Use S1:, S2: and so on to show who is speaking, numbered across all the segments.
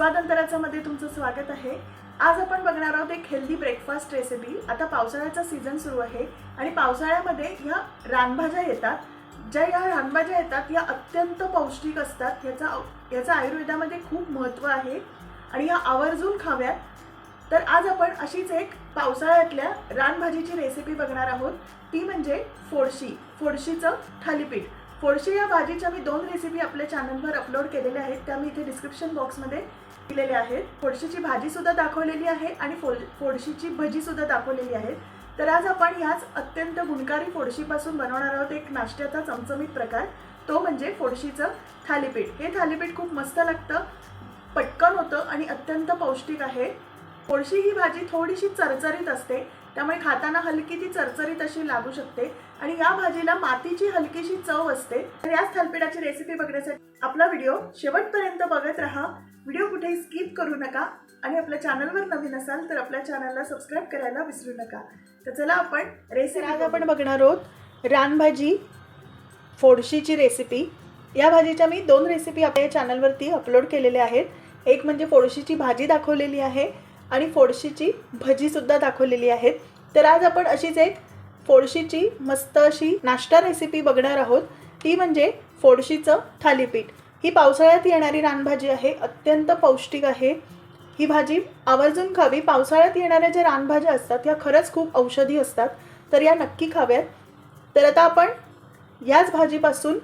S1: स्वादंतराचं तुमचं स्वागत आहे. आज आपण बघणार आहोत एक हेल्दी ब्रेकफास्ट रेसिपी आता पावसाळ्याचा सीझन सुरू आहे आणि पावसाळ्यामध्ये ह्या रानभाज्या येतात. ज्या या रानभाज्या येतात या अत्यंत पौष्टिक असतात. ह्याचा ह्याचं आयुर्वेदामध्ये खूप महत्त्व आहे आणि या आवर्जून खाव्यात. तर आज आपण अशीच एक पावसाळ्यातल्या रानभाजीची रेसिपी बघणार आहोत. ती म्हणजे फोडशी. फोडशीचं थालीपीठ. फोडशी या भाजीच्या मी दोन रेसिपी आपल्या चॅनलवर अपलोड केलेल्या आहेत. त्या मी इथे डिस्क्रिप्शन बॉक्समध्ये दिलेले आहेत. फोडशीची भाजी सुद्धा दाखवलेली आहे आणि फोल फोडशीची भजी सुद्धा दाखवलेली आहे. तर आज आपण ह्याच अत्यंत गुणकारी फोडशीपासून बनवणार आहोत एक नाश्त्याचा चमचमीत प्रकार. तो म्हणजे फोडशीचं थालीपीठ. हे थालीपीठ खूप मस्त लागतं पटकन होतं आणि अत्यंत पौष्टिक आहे. फोडशी ही भाजी थोडीशी चरचरीत असते त्यामुळे खाताना हलकी ती चरचरीत अशी लागू शकते. आणि या भाजीला मातीची हलकीशी चव असते. तर याच थालपिठाची रेसिपी बघण्यासाठी आपला व्हिडिओ शेवटपर्यंत बघत राहा. व्हिडिओ कुठेही स्किप करू नका. आणि आपल्या चॅनलवर नवीन असाल तर आपल्या चॅनलला सबस्क्राईब करायला विसरू नका. तर चला आपण रेसिपी आज आपण बघणार आहोत रानभाजी फोडशीची रेसिपी या भाजीच्या मी दोन रेसिपी आपल्या चॅनलवरती अपलोड केलेल्या आहेत. एक म्हणजे फोडशीची भाजी दाखवलेली आहे आणि फोडशीची भजीसुद्धा दाखवलेली आहेत. तर आज आपण अशीच एक फोडशीची मस्त अशी नाश्ता रेसिपी बघणार आहोत. ती म्हणजे फोडशीचं थालीपीठ. ही पावसाळ्यात येणारी रानभाजी आहे अत्यंत पौष्टिक आहे. ही भाजी आवर्जून खावी. पावसाळ्यात येणाऱ्या ज्या रानभाज्या असतात ह्या खरंच खूप औषधी असतात. तर या नक्की खाव्यात. तर आता आपण याच भाजीपासून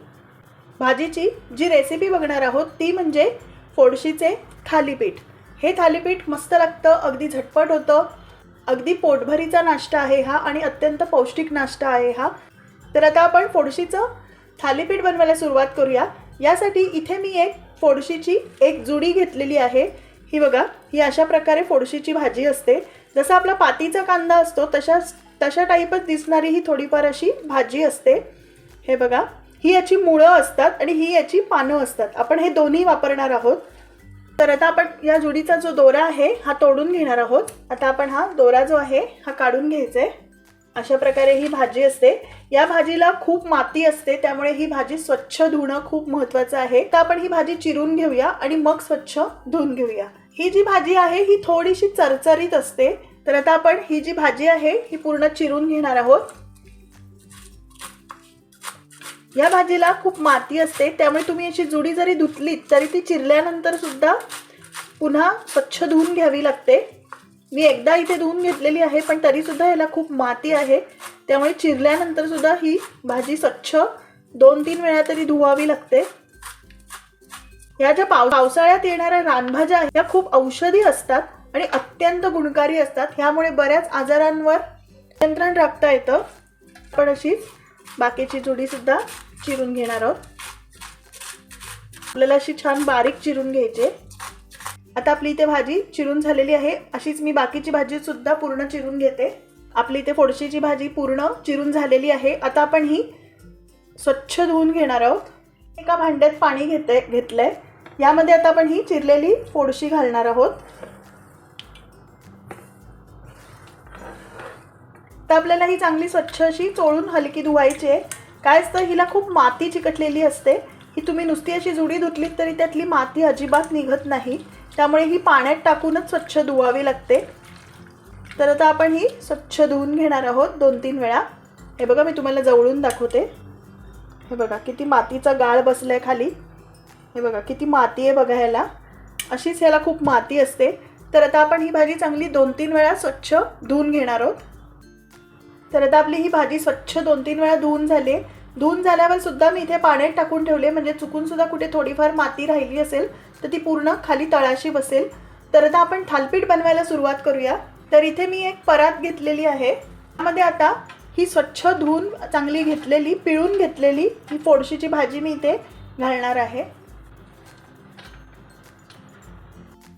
S1: भाजीची जी रेसिपी बघणार आहोत ती म्हणजे फोडशीचे थालीपीठ. हे थालीपीठ मस्त लागतं अगदी झटपट होतं. अगदी पोटभरीचा नाश्ता आहे हा आणि अत्यंत पौष्टिक नाश्ता आहे हा. तर आता आपण फोडशीचं थालीपीठ बनवायला सुरुवात करूया. यासाठी इथे मी एक फोडशीची एक जुडी घेतलेली आहे. ही बघा ही अशा प्रकारे फोडशीची भाजी असते. जसा आपला पातीचा कांदा असतो तशा तशा टाईपच दिसणारी ही थोडीफार अशी भाजी असते. हे बघा ही याची मुळं असतात आणि ही याची पानं असतात. आपण हे दोन्ही वापरणार आहोत. तर आता आपण या जुडीचा जो दोरा आहे हा तोडून घेणार आहोत. आता आपण हा दोरा जो आहे हा काढून घ्यायचा आहे. अशा प्रकारे ही भाजी असते. या भाजीला खूप माती असते त्यामुळे ही भाजी स्वच्छ धुणं खूप महत्त्वाचं आहे. तर आपण ही भाजी चिरून घेऊया आणि मग स्वच्छ धुवून घेऊया. ही जी भाजी आहे ही थोडीशी चरचरीत असते. तर आता आपण ही जी भाजी आहे ही पूर्ण चिरून घेणार आहोत. या भाजीला खूप माती असते त्यामुळे तुम्ही अशी जुडी जरी धुतलीत तरी ती चिरल्यानंतर सुद्धा पुन्हा स्वच्छ धुवून घ्यावी लागते. मी एकदा इथे धुवून घेतलेली आहे पण तरी सुद्धा याला खूप माती आहे. त्यामुळे चिरल्यानंतर सुद्धा ही भाजी स्वच्छ दोन तीन वेळा तरी धुवावी लागते. या ज्या पाव पावसाळ्यात येणाऱ्या रानभाज्या ह्या खूप औषधी असतात आणि अत्यंत गुणकारी असतात. ह्यामुळे बऱ्याच आजारांवर नियंत्रण राखता येतं. पण अशीच बाकीची जुडीसुद्धा चिरून घेणार आहोत. आपल्याला अशी छान बारीक चिरून घ्यायची आता आपली इथे भाजी चिरून झालेली आहे. अशीच मी बाकीची भाजी सुद्धा पूर्ण चिरून घेते. आपली इथे फोडशीची भाजी पूर्ण चिरून झालेली आहे. आता आपण ही स्वच्छ धुवून घेणार आहोत. एका भांड्यात पाणी घेते घेतलंय. यामध्ये आता आपण ही चिरलेली फोडशी घालणार आहोत. तर आपल्याला ही चांगली स्वच्छ अशी चोळून हलकी धुवायची आहे. काय असतं हिला खूप माती चिकटलेली असते. ही तुम्ही नुसती अशी जुडी धुतलीत तरी त्यातली माती अजिबात निघत नाही. त्यामुळे ही पाण्यात टाकूनच स्वच्छ धुवावी लागते. तर आता आपण ही स्वच्छ धुवून घेणार आहोत दोन तीन वेळा. हे बघा मी तुम्हाला जवळून दाखवते. हे बघा किती मातीचा गाळ बसलाय खाली. हे बघा किती माती आहे बघा ह्याला. अशीच ह्याला खूप माती असते. तर आता आपण ही भाजी चांगली दोन तीन वेळा स्वच्छ धुवून घेणार आहोत. तर आता आपली ही भाजी स्वच्छ दोन तीन वेळा धुवून झाली धुवून झाल्यावर सुद्धा मी इथे पाण्यात टाकून ठेवले म्हणजे चुकून सुद्धा कुठे थोडीफार माती राहिली असेल तर ती पूर्ण खाली तळाशी बसेल. तर आता आपण थालपीठ बनवायला सुरुवात करूया. तर इथे मी एक परात घेतलेली आहे. त्यामध्ये आता ही स्वच्छ धुवून चांगली घेतलेली पिळून घेतलेली ही फोडशीची भाजी मी इथे घालणार आहे.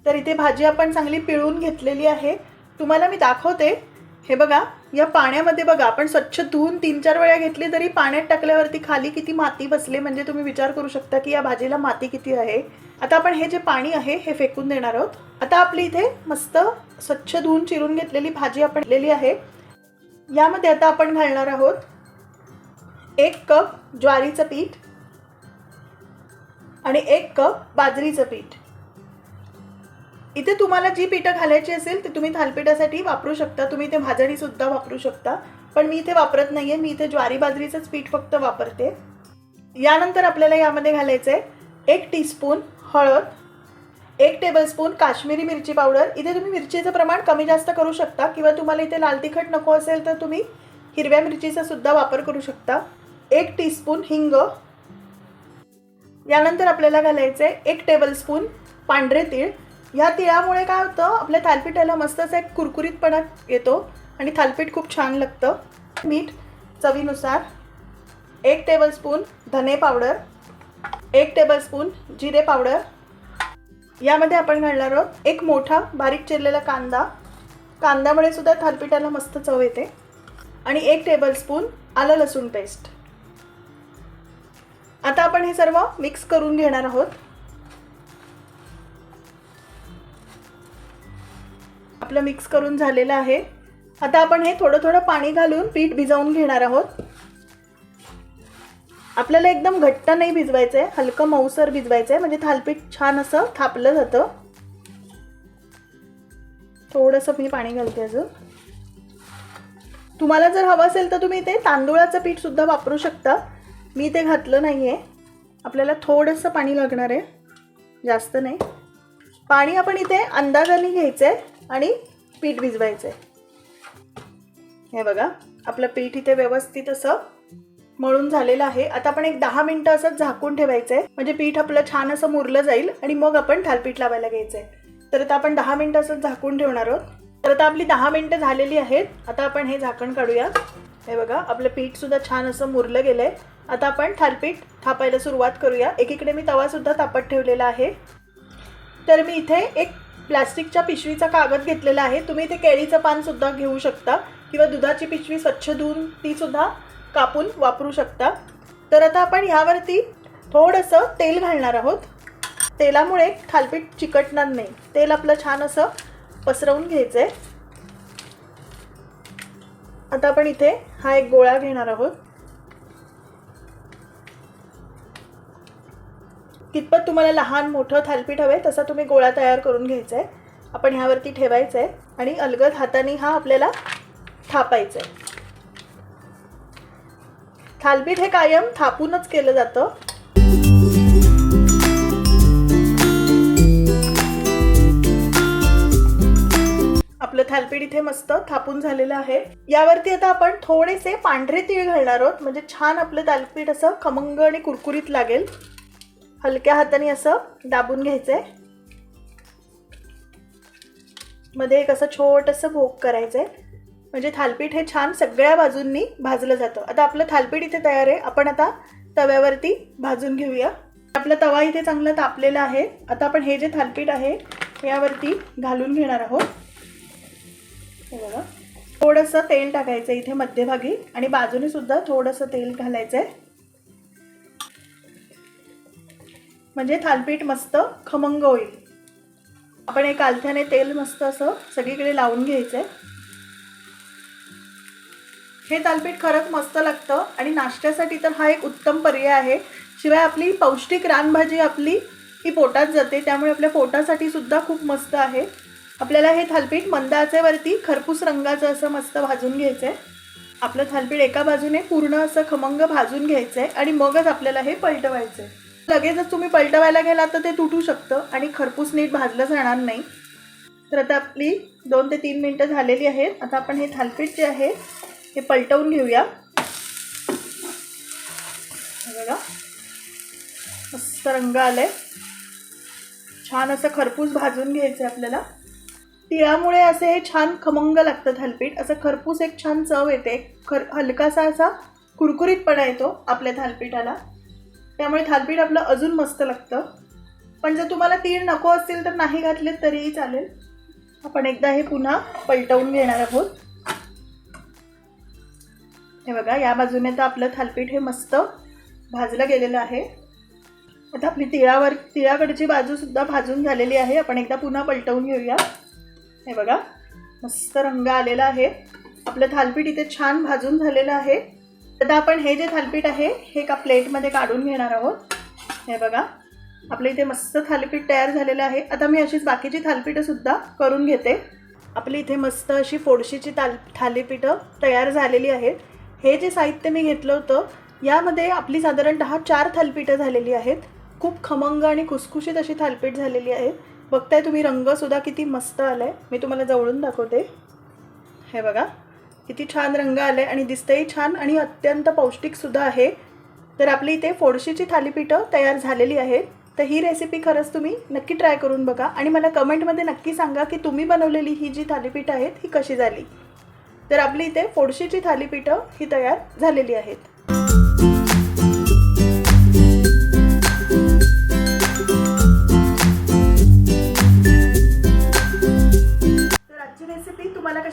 S1: तर इथे भाजी आपण चांगली पिळून घेतलेली आहे. तुम्हाला मी दाखवते. हे बघा या पाण्यामध्ये बघा आपण स्वच्छ धुवून तीन चार वेळा घेतली तरी पाण्यात टाकल्यावरती खाली किती माती बसले म्हणजे तुम्ही विचार करू शकता की या भाजीला माती किती आहे. आता आपण हे जे पाणी आहे हे फेकून देणार आहोत. आता आपली इथे मस्त स्वच्छ धुवून चिरून घेतलेली भाजी आपण घेतलेली आहे. यामध्ये आता आपण घालणार आहोत एक कप ज्वारीचं पीठ आणि एक कप बाजरीचं पीठ. इथे तुम्हाला जी पिठं घालायची असेल ते तुम्ही थालपिठासाठी वापरू शकता. तुम्ही इथे भाजणीसुद्धा वापरू शकता. पण मी इथे वापरत नाही आहे मी इथे ज्वारी बाजरीचंच पीठ फक्त वापरते. यानंतर आपल्याला यामध्ये घालायचं आहे एक टीस्पून हळद एक टेबलस्पून काश्मीरी मिरची पावडर. इथे तुम्ही मिरचीचं प्रमाण कमी जास्त करू शकता किंवा तुम्हाला इथे लाल तिखट नको असेल तर तुम्ही हिरव्या मिरचीचा सुद्धा वापर करू शकता. एक टीस्पून हिंग. यानंतर आपल्याला घालायचं आहे एक टेबलस्पून पांढरे तीळ. ह्या तिळामुळे काय होतं आपल्या थालपीठाला मस्तच एक कुरकुरीतपणा येतो आणि थालपीठ खूप छान लागतं. मीठ चवीनुसार एक टेबलस्पून धने पावडर एक टेबलस्पून जिरे पावडर यामध्ये आपण घालणार आहोत एक मोठा बारीक चिरलेला कांदा. कांद्यामुळे सुद्धा थालपीठाला मस्त चव येते. आणि एक टेबलस्पून आलं लसूण पेस्ट आता आपण हे सर्व मिक्स करून घेणार आहोत. आपलं मिक्स करून झालेलं आहे. आता आपण हे थोडं थोडं पाणी घालून पीठ भिजवून घेणार आहोत. आपल्याला एकदम घट्ट नाही भिजवायचं आहे हलकं मऊसर भिजवायचं आहे म्हणजे थालपीठ छान असं थापलं जातं. थोडंसं मी पाणी घालते अजून. तुम्हाला जर हवं असेल तर तुम्ही ते तांदूळाचं पीठ सुद्धा वापरू शकता. मी ते घातलं नाही आहे आपल्याला थोडंसं पाणी लागणार आहे. जास्त नाही. पाणी आपण इथे अंदाजाने घ्यायचं आहे आणि पीठ भिजवायचं आहे हे बघा आपलं पीठ इथे व्यवस्थित असं मळून झालेलं आहे. आता आपण एक दहा मिनटं असं झाकून ठेवायचं आहे म्हणजे पीठ आपलं छान असं मुरलं जाईल आणि मग आपण थालपीठ लावायला घ्यायचं आहे तर आता आपण दहा मिनटं असं झाकून ठेवणार आहोत. तर आता आपली दहा मिनटं झालेली आहेत. आता आपण हे झाकण काढूया. हे बघा आपलं पीठ सुद्धा छान असं मुरलं गेलं आहे आता आपण थालपीठ थापायला सुरुवात करूया. एकीकडे मी तवासुद्धा तापत ठेवलेला आहे. तर मी इथे एक प्लॅस्टिकच्या पिशवीचा कागद घेतलेला आहे. तुम्ही इथे केळीचं पानसुद्धा घेऊ शकता किंवा दुधाची पिशवी स्वच्छ धुवून तीसुद्धा कापून वापरू शकता. तर आता आपण ह्यावरती थोडंसं तेल घालणार आहोत. तेलामुळे थालपीठ चिकटणार नाही. तेल आपलं छान असं पसरवून घ्यायचं आहे आता आपण इथे हा एक गोळा घेणार आहोत. कितपत तुम्हाला लहान मोठं थालपीठ हवं आहे तसा तुम्ही गोळा तयार करून घ्यायचा आहे आपण ह्यावरती ठेवायचं आहे आणि अलगद हाताने हा आपल्याला थापायचा आहे थालपीठ हे कायम थापूनच केलं जातं. आपलं थालपीठ इथे मस्त थापून झालेलं आहे. यावरती आता आपण थोडेसे पांढरे तीळ घालणार आहोत. म्हणजे छान आपलं थालपीठ असं खमंग आणि कुरकुरीत लागेल. हलक्या हाताने असं दाबून घ्यायचं आहे मध्ये एक असं छोटंसं भोग करायचंय. म्हणजे थालपीठ हे छान सगळ्या बाजूंनी भाजलं जातं. आता आपलं थालपीठ इथे तयार आहे. आपण आता तव्यावरती भाजून घेऊया. आपला तवा इथे चांगला तापलेला आहे. आता आपण हे जे थालपीठ आहे यावरती घालून घेणार आहोत. हे बघा. थोडंसं तेल टाकायचं इथे मध्यभागी. आणि बाजूने सुद्धा थोडंसं तेल घालायचं आहे म्हणजे थालपीठ मस्त खमंग होईल. आपण एक आलथ्याने तेल मस्त असं सगळीकडे लावून घ्यायचं आहे हे थालपीठ खरंच मस्त लागतं आणि नाश्त्यासाठी तर हा एक उत्तम पर्याय आहे. शिवाय आपली पौष्टिक रानभाजी आपली ही पोटात जाते त्यामुळे आपल्या पोटासाठी सुद्धा खूप मस्त आहे. आपल्याला हे थालपीठ मंद आचेवरती खरपूस रंगाचं असं मस्त भाजून घ्यायचं आहे आपलं थालपीठ एका बाजूने पूर्ण असं खमंग भाजून घ्यायचं आहे आणि मगच आपल्याला हे पलटवायचं आहे लगेचच तुम्ही पलटवायला गेलात तर ते तुटू शकतं आणि खरपूस नीट भाजलं जाणार नाही. तर आता आपली दोन ते तीन मिनटं झालेली आहेत. आता आपण हे थालपीठ जे आहे हे पलटवून घेऊया. बघा. मस्त रंग आलाय. छान असं खरपूस भाजून घ्यायचं आहे आपल्याला. तिळामुळे असे हे छान खमंग लागतं थालपीठ. असं खरपूस एक छान चव येते. खर हलकासा असा कुरकुरीतपणा येतो आपल्या थालपीठाला. त्यामुळे थालपीठ आपलं अजून मस्त लागतं. पण जर तुम्हाला तीळ नको असतील तर नाही घातले तरीही चालेल. आपण एकदा हे पुन्हा पलटवून घेणार आहोत. हे बघा या बाजूने तर आपलं थालपीठ हे मस्त भाजलं गेलेलं आहे. आता आपली तिळावर तिळाकडची बाजूसुद्धा भाजून झालेली आहे. आपण एकदा पुन्हा पलटवून घेऊया. हे बघा मस्त रंग आलेला आहे. आपलं थालपीठ इथे छान भाजून झालेलं आहे. आता आपण हे जे थालपीठ आहे हे एका प्लेटमध्ये काढून घेणार आहोत. हे बघा. आपल्या इथे मस्त थालीपीठ तयार झालेलं आहे. आता मी अशीच बाकीची थालपीठंसुद्धा करून घेते. आपली इथे मस्त अशी फोडशीची ताल थालीपीठं तयार झालेली आहेत. हे जे साहित्य मी घेतलं होतं यामध्ये आपली साधारणतः चार थालीपीठं झालेली आहेत. खूप खमंग आणि खुसखुशीत अशी थालीपीठ झालेली आहे. बघताय तुम्ही रंगसुद्धा किती मस्त आला आहे मी तुम्हाला जवळून दाखवते. हे बघा. किती छान रंग आले आणि दिसतंही छान आणि अत्यंत पौष्टिकसुद्धा आहे. तर आपली इथे फोडशीची थालीपीठं तयार झालेली आहेत. तर ही रेसिपी खरंच तुम्ही नक्की ट्राय करून बघा आणि मला कमेंटमध्ये नक्की सांगा की तुम्ही बनवलेली ही जी थालीपीठं आहेत ही कशी झाली? तर आपली इथे फोडशीची थालीपीठं ही तयार झालेली आहेत.